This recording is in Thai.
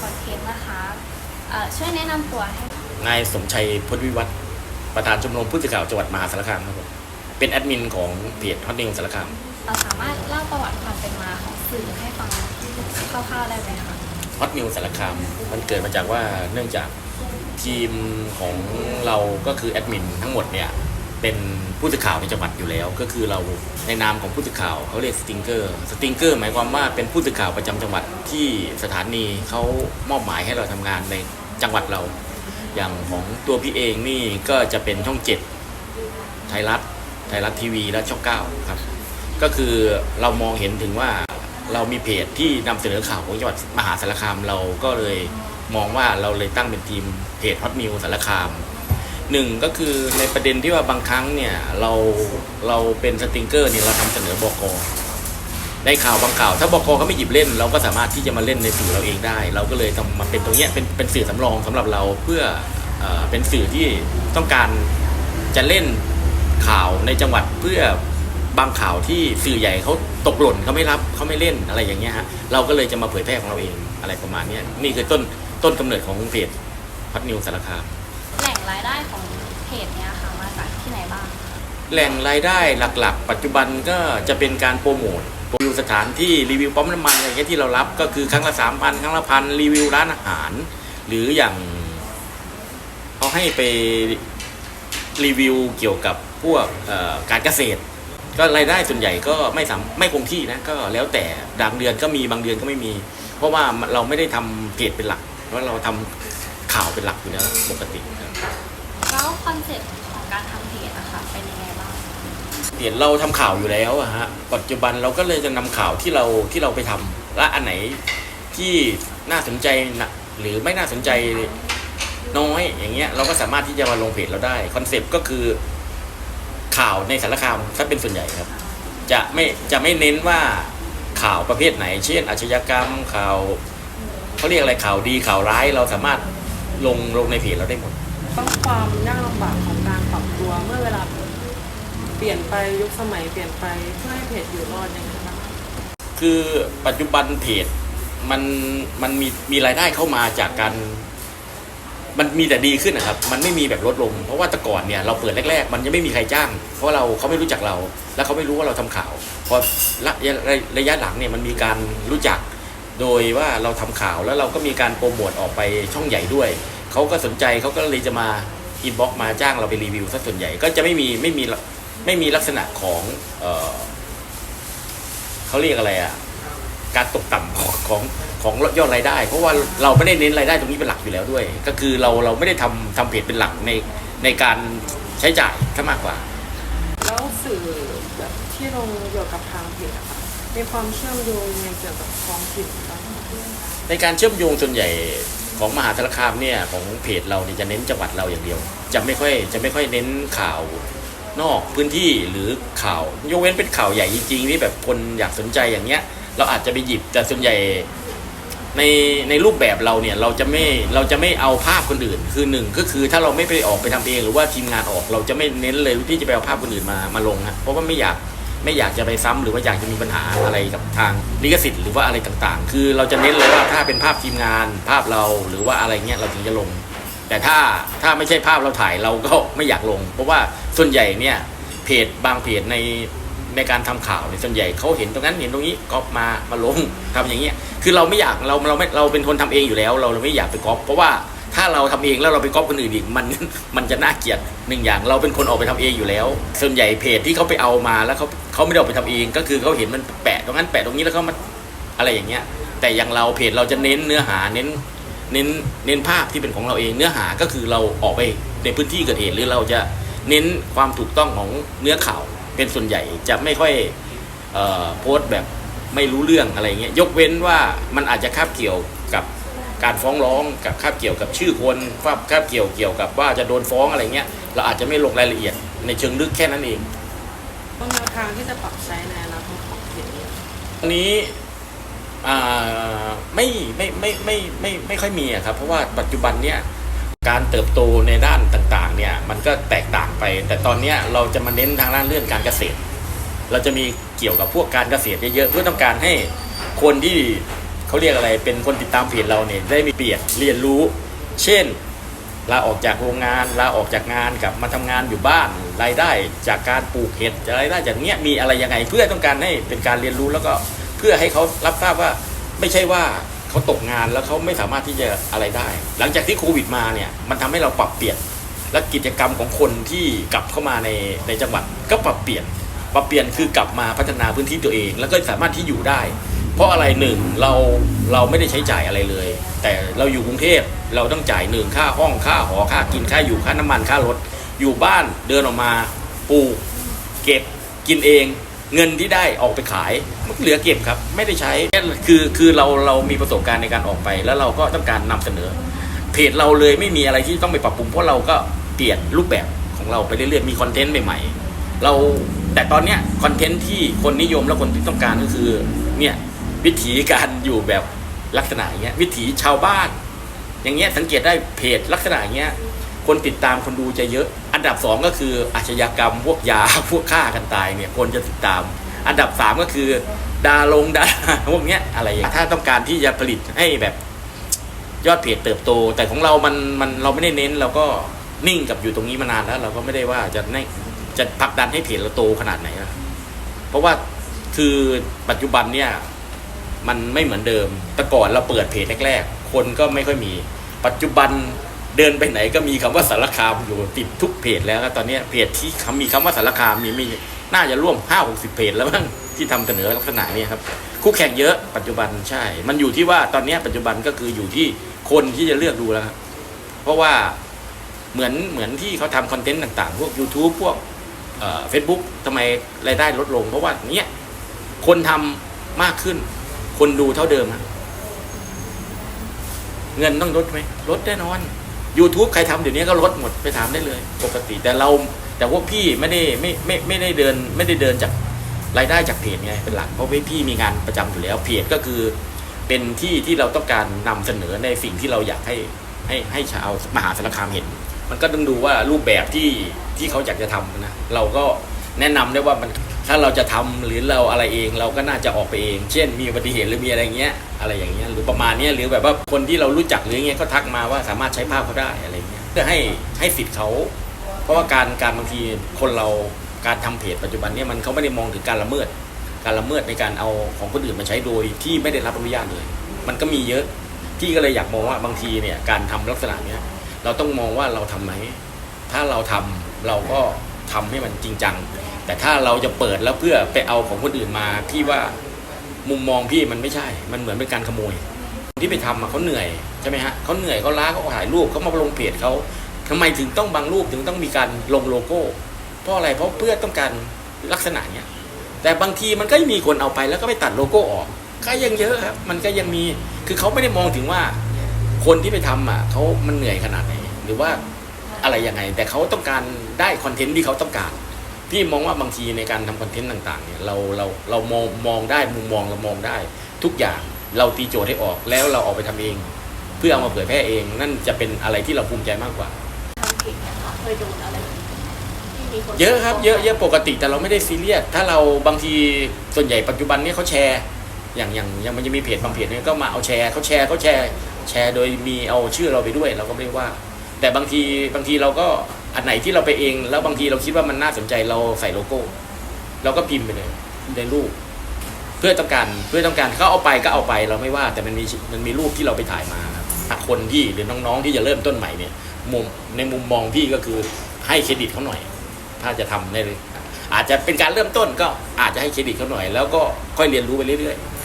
คอนเทนต์นะคะช่วยแนะนำตัวให้นายสมชัยพุทธวิวัฒน์ประธานชมรมผู้สื่อข่าวจังหวัดมหาสารคามครับผมเป็นแอดมินของเพจฮอตนิวสารคามเราสามารถเล่าประวัติความเป็นมาของสื่อให้ฟังคร่าวๆได้ไหมคะฮอตนิวสารคามมันเกิดมาจากว่าเนื่องจากทีมของเราก็คือแอดมินทั้งหมดเนี่ย เป็นผู้สื่อข่าวในจังหวัดอยู่แล้ว ก็คือเราในนามของผู้สื่อข่าวเขาเรียกสติงเกอร์สติงเกอร์หมายความว่าเป็นผู้สื่อข่าวประจำจังหวัดที่สถานีเขามอบหมายให้เราทำงานในจังหวัดเรา อย่างของตัวพี่เองนี่ก็จะเป็นช่องเจ็ดไทยรัฐไทยรัฐทีวีและช่องเก้าครับก็คือเรามองเห็นถึงว่าเรามีเพจที่นำเสนอข่าวของจังหวัดมหาสารคามเราก็เลยมองว่าเราเลยตั้งเป็นทีมเพจฮอตนิวสารคาม หนึ่งก็คือในประเด็นที่ว่าบางครั้งเนี่ยเราเราเป็นสติงเกอร์เนี่ยเราทำเสนอบอกอในข่าวบางข่าว ถ้าบอกอเขาไม่หยิบเล่น เราก็สามารถที่จะมาเล่นในสื่อเราเองได้ เราก็เลยต้องมาเป็นตรงเนี้ยเป็นเป็นสื่อสำรองสำหรับเราเพื่อเอเป็นสื่อที่ต้องการจะเล่นข่าวในจังหวัดเพื่อบางข่าวที่สื่อใหญ่เขาตกหล่นเขาไม่รับเขาไม่เล่นอะไรอย่างเงี้ยฮะเราก็เลยจะมาเผยแพร่ของเราเองอะไรประมาณเนี้ยนี่คือต้นต้นกำเนิดของเพจพัดนิวสารคาม แหล่งรายได้ของ เพจเนี้ยค่ะมาจากที่ไหนบ้าง แหล่งรายได้หลักๆ ปัจจุบันก็จะเป็นการโปรโมทรีวิวสถานที่รีวิวปั๊มน้ำมันอะไรเงี้ยที่เรารับก็คือครั้งละสามพันครั้งละพันรีวิวร้านอาหาร หรืออย่างเขาให้ไปรีวิวเกี่ยวกับพวกการเกษตร ก็รายได้ส่วนใหญ่ก็ไม่สามไม่คงที่นะก็แล้วแต่บางเดือนก็มีบางเดือนก็ไม่มี เพราะว่าเราไม่ได้ทำเพจเป็นหลักเพราะเราทำข่าวเป็นหลักอยู่แล้วปกติครับ แล้วคอนเซ็ปต์ของการทำเพจอะค่ะเป็นยังไงบ้างเห็นเราทำข่าวอยู่แล้วอะฮะปัจจุบันเราก็เลยจะนำข่าวที่เราที่เราไปทำและอันไหนที่น่าสนใจนะหรือไม่น่าสนใจน้อยอย่างเงี้ยเราก็สามารถที่จะมาลงเพจเราได้คอนเซปต์ก็คือข่าวในสารคามถ้าเป็นส่วนใหญ่ครับ จะไม่จะไม่เน้นว่าข่าวประเภทไหน เช่นอาชญากรรมข่าวเขาเรียกอะไรข่าวดีข่าวร้ายเราสามารถลงลงในเพจเราได้หมด ต้องความยากลำบากของการปรับตัวเมื่อเวลาเปลี่ยนไปยุคสมัยเปลี่ยนไปเพื่อให้เพจอยู่รอดยังไงบ้างคะคือปัจจุบันเพจมันมันมีมีรายได้เข้ามาจากการมันมีแต่ดีขึ้นนะครับ มันไม่มีแบบลดลง เพราะว่าแต่ก่อนเนี่ยเราเปิดแรกๆ มันยังไม่มีใครจ้าง เพราะเราเขาไม่รู้จักเรา แล้วเขาไม่รู้ว่าเราทำข่าว พอระยะระยะหลังเนี่ยมันมีการรู้จัก โดยว่าเราทำข่าวแล้วเราก็มีการโปรโมทออกไปช่องใหญ่ด้วย เขาก็สนใจเขาก็เลยจะมาอินบ็อกมาจ้างเราไปรีวิวซะส่วนใหญ่ก็จะไม่มีไม่มีไม่มีลักษณะของเอ่อเขาเรียกอะไรอะการตกต่ำของของของยอดรายได้ เพราะว่าเราไม่ได้เน้นรายได้ตรงนี้เป็นหลักอยู่แล้วด้วย ก็คือเราเราไม่ได้ทำทำเพจเป็นหลักในในการใช้จ่ายซะมากกว่า แล้วสื่อแบบที่ลงเกี่ยวกับทางเพจอะค่ะมีความเชื่อมโยงยังไงเกี่ยวกับท้องถิ่นบ้างคะในการเชื่อมโยงส่วนใหญ่ ของมหาสารคามเนี่ยของเพจเราเนี่ยจะเน้นจังหวัดเราอย่างเดียว จะไม่ค่อยจะไม่ค่อยเน้นข่าวนอกพื้นที่หรือข่าวยกเว้นเป็นข่าวใหญ่จริงๆที่แบบคนอยากสนใจอย่างเงี้ย เราอาจจะไปหยิบแต่ส่วนใหญ่ในในรูปแบบเราเนี่ยเราจะไม่เราจะไม่เอาภาพคนอื่น คือหนึ่งก็คือถ้าเราไม่ไปออกไปทำเอง หรือว่าทีมงานออกเราจะไม่เน้นเลยที่จะไปเอาภาพคนอื่นมามาลงฮะเพราะว่าไม่อยาก ไม่อยากจะไปซ้ำหรือว่าอยากจะมีปัญหาอะไรกับทางลิขสิทธิ์หรือว่าอะไรต่างๆ คือเราจะเน้นเลยว่าถ้าเป็นภาพทีมงานภาพเราหรือว่าอะไรเงี้ยเราถึงจะลง แต่ถ้าถ้าไม่ใช่ภาพเราถ่ายเราก็ไม่อยากลง เพราะว่าส่วนใหญ่เนี่ยเพจบางเพจในในการทำข่าวเนี่ยส่วนใหญ่เขาเห็นตรงนั้นเห็นตรงนี้ก๊อปมามาลงทำอย่างเงี้ยคือเราไม่อยากเราเราไม่เราเป็นคนทำเองอยู่แล้วเราเราไม่อยากไปก๊อปเพราะว่า ถ้าเราทำเองแล้วเราไปก๊อปคนอื่นอีกมันมันจะน่าเกลียดหนึ่งอย่างเราเป็นคนออกไปทำเองอยู่แล้ว ส่วนใหญ่เพจที่เขาไปเอามาแล้วเขาเขาไม่ได้ออกไปทำเอง ก็คือเขาเห็นมันแปะตรงนั้นแปะตรงนี้แล้วเขามาอะไรอย่างเงี้ย แต่อย่างเราเพจเราจะเน้นเนื้อหาเน้นเน้นเน้นภาพที่เป็นของเราเองเนื้อหาก็คือเราออกไปในพื้นที่เกิดเหตุหรือเราจะเน้นความถูกต้องของเนื้อข่าวเป็นส่วนใหญ่จะไม่ค่อยเอ่อโพสต์แบบไม่รู้เรื่องอะไรเงี้ยยกเว้นว่ามันอาจจะคาบเกี่ยว กับการฟ้องร้องกับคาบเกี่ยวกับชื่อคนคาบคาบเกี่ยวเกี่ยวกับว่าจะโดนฟ้องอะไรเงี้ยเราอาจจะไม่ลงรายละเอียดในเชิงลึกแค่นั้นเองต้นแนวทางที่จะปรับใช้ในอนาคตของเพจนี้อันนี้อ่าไม่ไม่ไม่ไม่ไม่ไม่ค่อยมีอะครับ เพราะว่าปัจจุบันเนี่ยการเติบโตในด้านต่างๆเนี่ยมันก็แตกต่างไป แต่ตอนเนี้ยเราจะมาเน้นทางด้านเรื่องการเกษตร เราจะมีเกี่ยวกับพวกการเกษตรเยอะๆเพื่อต้องการให้คนที่ เขาเรียกอะไรเป็นคนติดตามเพจเราเนี่ยได้มีเปลี่ยนเรียนรู้ เช่นลาออกจากโรงงานลาออกจากงานกลับมาทำงานอยู่บ้านรายได้จากการปลูกเห็ดรายได้จากเนี้ยมีอะไรยังไงเพื่อต้องการให้เป็นการเรียนรู้แล้วก็เพื่อให้เขารับทราบว่าไม่ใช่ว่าเขาตกงานแล้วเขาไม่สามารถที่จะอะไรได้ หลังจากที่โควิดมาเนี่ยมันทำให้เราปรับเปลี่ยนและกิจกรรมของคนที่กลับเข้ามาในในจังหวัดก็ปรับเปลี่ยนปรับเปลี่ยนคือกลับมาพัฒนาพื้นที่ตัวเอง แล้วก็สามารถที่อยู่ได้ เพราะอะไรหนึ่งเราเราไม่ได้ใช้จ่ายอะไรเลย แต่เราอยู่กรุงเทพเราต้องจ่ายหนึ่งค่าห้องค่าหอค่ากินค่าอยู่ค่าน้ำมันค่ารถ อยู่บ้านเดินออกมาปลูกเก็บกินเองเงินที่ได้ออกไปขายมันเหลือเก็บครับไม่ได้ใช้คือคือเราเรามีประสบการณ์ในการออกไป แล้วเราก็ต้องการนำเสนอ เพจเราเลยไม่มีอะไรที่ต้องไปปรับปรุงเพราะเราก็เปลี่ยนรูปแบบของเราไปเรื่อยๆมีคอนเทนต์ใหม่ๆเราแต่ตอนเนี้ยคอนเทนต์ที่คนนิยมและคนที่ต้องการก็คือเนี่ย วิถีการอยู่แบบลักษณะอย่างเงี้ยวิถีชาวบ้าน อย่างเงี้ยสังเกตได้เพจลักษณะอย่างเงี้ยคนติดตามคนดูจะเยอะ อันดับสองก็คืออาชญากรรมพวกยาพวกฆ่ากันตายเนี่ยคนจะติดตาม อันดับสามก็คือดาลงดาพวกเนี้ยอะไรอย่างเงี้ยถ้าต้องการที่จะผลิตให้แบบยอดเพจเติบโต แต่ของเรามันมันเราไม่ได้เน้นเราก็นิ่งกับอยู่ตรงนี้มานานแล้ว เราก็ไม่ได้ว่าจะในจะผลักดันให้เพจเราโตขนาดไหนนะเพราะว่าคือปัจจุบันเนี่ย มันไม่เหมือนเดิม แต่ก่อนเราเปิดเพจแรกๆ คนก็ไม่ค่อยมี ปัจจุบันเดินไปไหนก็มีคำว่าสารคามอยู่ติดทุกเพจแล้วตอนนี้เพจที่มีคำว่าสารคามมีมีน่าจะร่วมห้าหกสิบเพจแล้วมั้งที่ทำเสนอลักษณะนี้ครับคู่แข่งเยอะปัจจุบันใช่ มันอยู่ที่ว่าตอนนี้ปัจจุบันก็คืออยู่ที่คนที่จะเลือกดูแล้วครับเพราะว่าเหมือนเหมือนที่เขาทำคอนเทนต์ต่างๆ พวก YouTube พวกเฟซบุ๊กทำไมรายได้ลดลง เพราะว่าเนี้ยคนทำมากขึ้น คนดูเท่าเดิมฮะเงินต้องลดไหมลดแน่นอน YouTube ใครทำเดี๋ยวนี้ก็ลดหมดไปถามได้เลย ปกติแต่เรา แต่พวกพี่ไม่ได้ไม่ไม่ไม่ได้เดิน ไม่ได้เดินจากรายได้จากเพจไงเป็นหลักเพราะว่าพี่มีงานประจำอยู่แล้วเพจก็คือเป็นที่ที่เราต้องการนำเสนอในสิ่งที่เราอยากให้ให้ให้ชาวมหาสารคามเห็น มันก็ต้องดูว่ารูปแบบที่ที่เขาอยากจะทำนะ เราก็แนะนำได้ว่ามัน ถ้าเราจะทำหรือเราอะไรเองเราก็น่าจะออกไปเอง เช่น มีอุบัติเหตุหรือมีอะไรเงี้ย อะไรอย่างเงี้ยหรือประมาณเนี้ยหรือแบบว่าคนที่เรารู้จักหรือเงี้ยเขาทักมาว่าสามารถใช้ภาพเขาได้อะไรเงี้ยเพื่อให้ให้สิทธิ์เขาเพราะว่าการการบางทีคนเราการทำเพจปัจจุบันเนี่ยมันเขาไม่ได้มองถึงการละเมิด การละเมิดในการเอาของคนอื่นมาใช้โดยที่ไม่ได้รับอนุญาตเลย มันก็มีเยอะพี่ก็เลยอยากมองว่าบางทีเนี่ยการทำลักษณะเนี้ยเราต้องมองว่าเราทำไหมถ้าเราทำเราก็ ทำให้มันจริงจัง แต่ถ้าเราจะเปิดแล้วเพื่อไปเอาของคนอื่นมาพี่ว่ามุมมองพี่มันไม่ใช่ มันเหมือนเป็นการขโมยที่ไปทำเขาเหนื่อยใช่ไหมฮะเขาเหนื่อยเขาล้าเขาถ่ายรูปเขามาลงเพจเขาทำไมถึงต้องบางรูปถึงต้องมีการลงโลโก้ เพราะอะไรเพราะเพื่อต้องการลักษณะเนี้ยแต่บางทีมันก็มีคนเอาไปแล้วก็ไปตัดโลโก้ออกก็ยังเยอะครับ มันก็ยังมีคือเขาไม่ได้มองถึงว่า คนที่ไปทำอะเขามันเหนื่อยขนาดไหนหรือว่าอะไรยังไง แต่เขาต้องการ ได้คอนเทนต์ที่เขาต้องการ พี่มองว่าบางทีในการทำคอนเทนต์ต่างๆเนี่ยเราเราเรามองมองได้มุมมองเรามองได้ ทุกอย่างเราตีโจทย์ให้ออกแล้วเราออกไปทำเอง เพื่อเอามาเผยแพร่เอง นั่นจะเป็นอะไรที่เราภูมิใจมากกว่าทำผิดเนี่ยค่ะเคยโดนอะไรที่มีคนเยอะครับเยอะเยอะปกติแต่เราไม่ได้ซีเรียสถ้าเราบางทีส่วนใหญ่ปัจจุบันนี้เขาแชร์ อย่างอย่างอย่างมันจะมีเพจบางเพจเนี่ยก็มาเอาแชร์เขาแชร์เขาแชร์แชร์โดยมีเอาชื่อเราไปด้วย เราก็ไม่ได้ว่า แต่บางทีบางทีเราก็ อันไหนที่เราไปเอง แล้วบางทีเราคิดว่ามันน่าสนใจเราใส่โลโก้ เราก็พิมพ์ไปเลยในรูป เพื่อต้องการเพื่อต้องการเขาเอาไปก็เอาไปเราไม่ว่า แต่มันมีมันมีรูปที่เราไปถ่ายมาครับคนที่หรือน้องๆที่จะเริ่มต้นใหม่เนี่ยมุมในมุมมองพี่ก็คือให้เครดิตเขาหน่อย ถ้าจะทำในอาจจะเป็นการเริ่มต้นก็อาจจะให้เครดิตเขาหน่อย แล้วก็ค่อยเรียนรู้ไปเรื่อยๆ